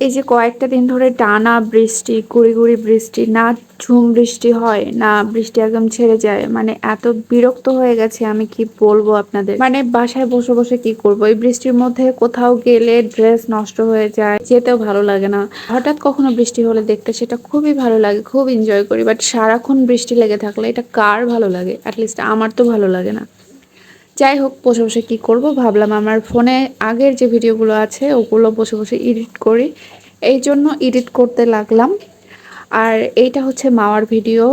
এই যে কয়েকটা দিন ধরে টানা বৃষ্টি, গুড়ি গুড়ি বৃষ্টি, না ঝুম বৃষ্টি হয়, না বৃষ্টি একদম ছেড়ে যায় মানে এত বিরক্ত হয়ে গেছে আমি কি বলব আপনাদের। মানে বাসায় বসে বসে কি করব? এই বৃষ্টির মধ্যে কোথাও গেলে ড্রেস নষ্ট হয়ে যায়, যেতেও ভালো লাগে না। হঠাৎ কখনো বৃষ্টি হলে দেখতে সেটা খুবই ভালো লাগে, খুব এনজয় করি বাট সারাক্ষণ বৃষ্টি লেগে থাকলে এটা কার ভালো লাগে? অ্যাটলিস্ট আমার তো ভালো লাগে না। যাই হোক বসে বসে কী করব? ভাবলাম আমার ফোনে আগের যে ভিডিওগুলো আছে, ওগুলো বসে বসে এডিট করি। এই জন্য এডিট করতে লাগলাম। আর এইটা হচ্ছে মাওয়ার ভিডিও।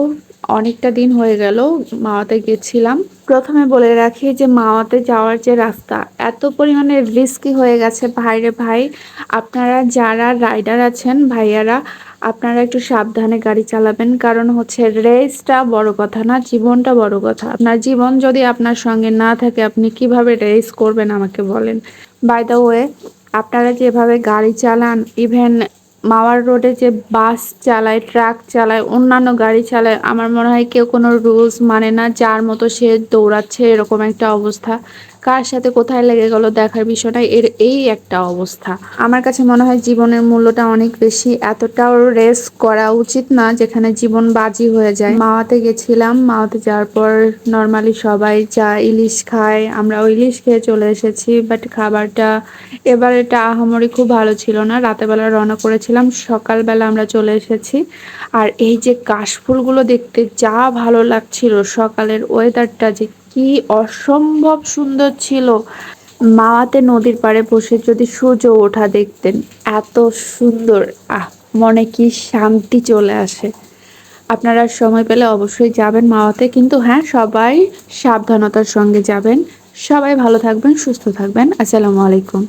অনেকটা দিন হয়ে গেল মাওয়াতে গেছিলাম। প্রথমে বলে রাখি যে মাওয়াতে যাওয়ার যে রাস্তা, এত পরিমাণে রিস্কি হয়ে গেছে ভাইরে ভাই। আপনারা যারা রাইডার আছেন ভাইয়ারা, আপনারা একটু সাবধানে গাড়ি চালাবেন। কারণ হচ্ছে রেসটা বড় কথা না, জীবনটা বড় কথা। আপনার জীবন যদি আপনার সঙ্গে না থাকে, আপনি কীভাবে রেস করবেন আমাকে বলেন। বাই দ্য ওয়ে আপনারা যেভাবে গাড়ি চালান ইভেন মাওয়ার রোডে যে বাস চালায়, ট্রাক চালায়, অন্যান্য গাড়ি চালায়, আমার মনে হয় কেউ কোনো রুলস মানে না, যার মতো সে দৌড়াচ্ছে, এরকম একটা অবস্থা। কার সাথে কোথায় লেগে গেল দেখার বিষয় নয় এর এই একটা অবস্থা। আমার কাছে মনে হয় জীবনের মূল্যটা অনেক বেশি। এতটাও রেস করা উচিত না যেখানে জীবন বাজি হয়ে যায়। মাওয়াতে গেছিলাম। মাওয়াতে যাওয়ার পর নর্মালি সবাই যা ইলিশ খায়। আমরা ইলিশ খেয়ে চলে এসেছি বাট খাবারটা এবার এটা আহামরি খুব ভালো ছিল না। রাতেবেলা রওনা করেছিলাম। সকালবেলা আমরা চলে এসেছি। আর এই যে কাশফুলগুলো দেখতে যা ভালো লাগছিল সকালের ওয়েদারটা যে কি অসম্ভব সুন্দর ছিল। মাওয়াতে নদীর পাড়ে বসে যদি সূর্য ওঠা দেখতেন, এত সুন্দর, আহ, মনে কি শান্তি চলে আসে। আপনারা সময় পেলে অবশ্যই যাবেন মাওয়াতে, কিন্তু হ্যাঁ সবাই সাবধানতার সঙ্গে যাবেন। সবাই ভালো থাকবেন, সুস্থ থাকবেন। আসসালামু আলাইকুম।